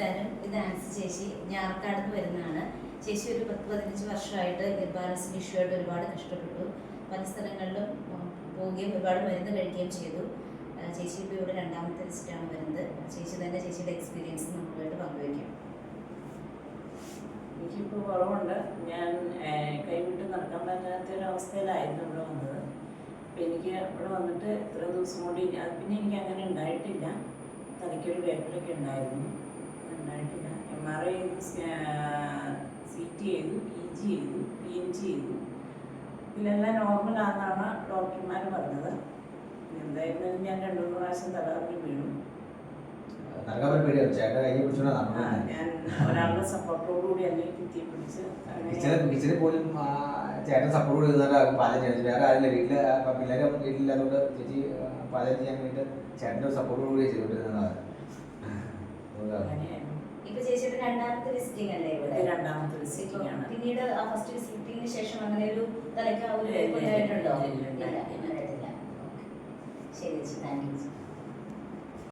നമസ്കാരം ഇത് ആൻസി ചേച്ചി. ഞാൻ നിന്ന് വരുന്നതാണ്? ചേച്ചി ഒരു പത്ത് പതിനഞ്ച് വർഷമായിട്ട് ഗർഭാനസിന് ഇഷ്യൂ ആയിട്ട് ഒരുപാട് കഷ്ടപ്പെട്ടു. പല സ്ഥലങ്ങളിലും പോവുകയും ഒരുപാട് മരുന്ന് കഴിക്കുകയും ചെയ്തു. ചേച്ചി ഇപ്പോൾ ഇവിടെ രണ്ടാമത്തെ ലിസ്റ്റാണ് വരുന്നത്. ചേച്ചി തന്നെ ചേച്ചിയുടെ എക്സ്പീരിയൻസ് നമ്മളുമായിട്ട് പങ്കുവയ്ക്കാം. എനിക്കിപ്പോൾ കുറവുണ്ട്. ഞാൻ കൈവിട്ട് നടക്കാൻ പറ്റാത്ത ഒരു അവസ്ഥയിലായിരുന്നു ഇവിടെ വന്നത്. അപ്പം എനിക്ക് ഇവിടെ വന്നിട്ട് ഇത്ര ദിവസം കൊണ്ട് പിന്നെ എനിക്ക് അങ്ങനെ ഉണ്ടായിട്ടില്ല. തലയ്ക്കൊരു വേദനയൊക്കെ ഉണ്ടായിരുന്നു. ഉണ്ടായിട്ടില്ല M R I C T ചെയ്തു ഇ ജി ചെയ്തു പി എൻ ജി ചെയ്തു. ഇതിലെല്ലാം നോർമലാണെന്നാണ് ഡോക്ടർമാർ പറഞ്ഞത്. എന്തായിരുന്നാലും ഞാൻ രണ്ടു മൂന്ന് പ്രാവശ്യം തലകറങ്ങി വീണു. ഞാൻ ഒരാളുടെ സപ്പോർട്ടോടുകൂടി അല്ലെങ്കിൽ കുത്തി പിടിച്ച്. അങ്ങനെ കിച്ചണിൽ കിച്ചണിൽ പോലും ചേട്ടൻ സപ്പോർട്ട് ചെയ്തിട്ട് പാചകം ചെയ്യുന്നത് വേറെ ആരില്ല വീട്ടിൽ ആ, പിള്ളേരെ വീട്ടിലില്ലാത്തതുകൊണ്ട് ചേച്ചി പാചകം ചെയ്യാൻ വേണ്ടിയിട്ട് ചേട്ടന്റെ സപ്പോർട്ട് കൂടി ചെയ്തുകൊണ്ടിരുന്നതാണ്. രണ്ടാമത്തെ വിസിറ്റിംഗ് അല്ലേ ഇവിടെ? രണ്ടാമത്തെ വിസിറ്റിംഗ് ആണ്. പിന്നീട് ആ ഫസ്റ്റ് വിസിറ്റിംഗിന് ശേഷം അങ്ങനെ ഒരു തലയ്ക്ക് ആ ഒരു ഉണ്ടായിട്ടുണ്ടോ ഇല്ല. ശരി താങ്ക് യു